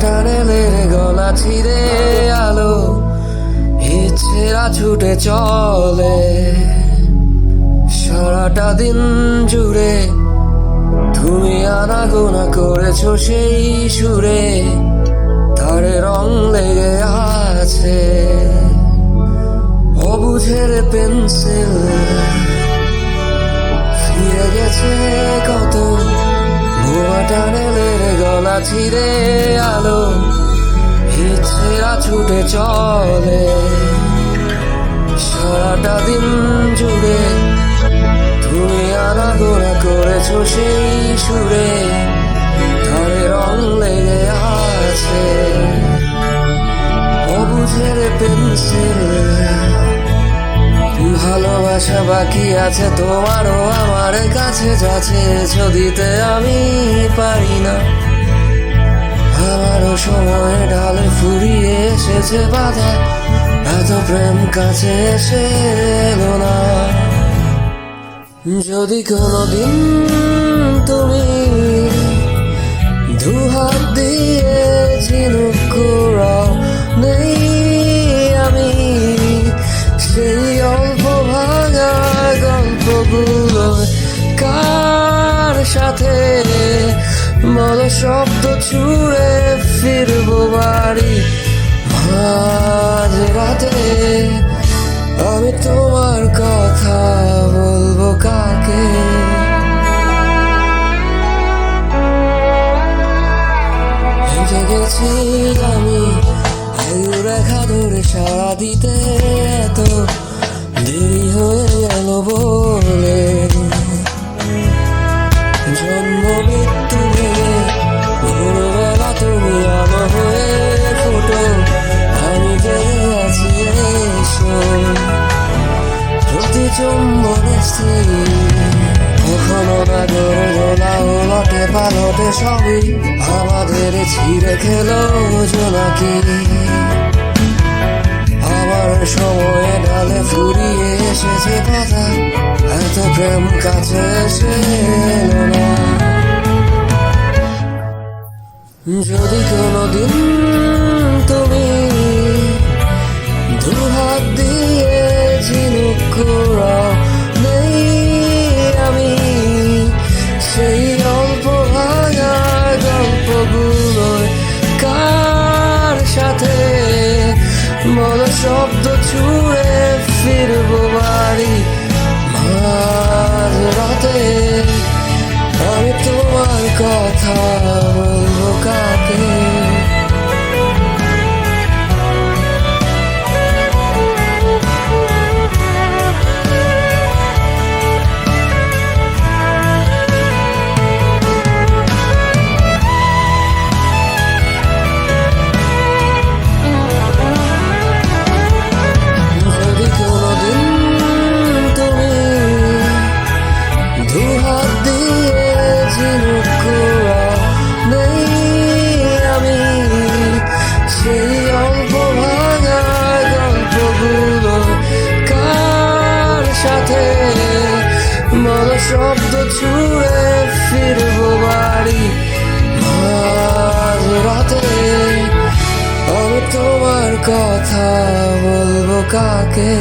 টানে মেরে গলা ছিঁড়ে আলো। ইচ্ছেরা ছুটে চলে। সারাটা দিন জুড়ে তুমি আনাগোনা করেছ সেই সুরে। তার রং লেগে আছে অবুঝের পেন্সিল। ফিরে গেছে কত টানেলের গলা ছিঁড়ে আলো। ইচ্ছেরা ছুটে চলে। সারাটা দিন জুড়ে তুমি আনাগোনা করেছ সেই সুরে। ধরে রং লেগে ভালোবাসা বাকি আছে, তোমারও আমার কাছে যাচ্ছে। দিতে আমি পারি না। আমারও সময় ঢালে ফুরিয়ে এসেছে বাধা। এত প্রেম কাছে এসে এলো না। যদি কোনোদিন তুমি দুহাত দিয়ে ঝিনুক সাথে বলো শব্দ ছুঁড়ে ফিরবো বাড়ি। মাঝ রাতে আমি তোমার কথা বলব কাকে? আমি রেখা ধরে সারা দিতে এত দেরি হয়ে গেল বলে। পালটে সবই আমাদের ছিঁড়ে খেলো জোনাকি। আমার সময়ে ডালে ফুরিয়ে এসেছে কথা, এত প্রেম কাছে এসে না। যদি কোনোদিন তুমি দুহাত দিয়ে ঝিনুক বলো শব্দ ছুঁড়ে শব্দ ছুঁড়ে ফিরবো বাড়ি। রাতে আমি তোমার কথা বলব কাকে?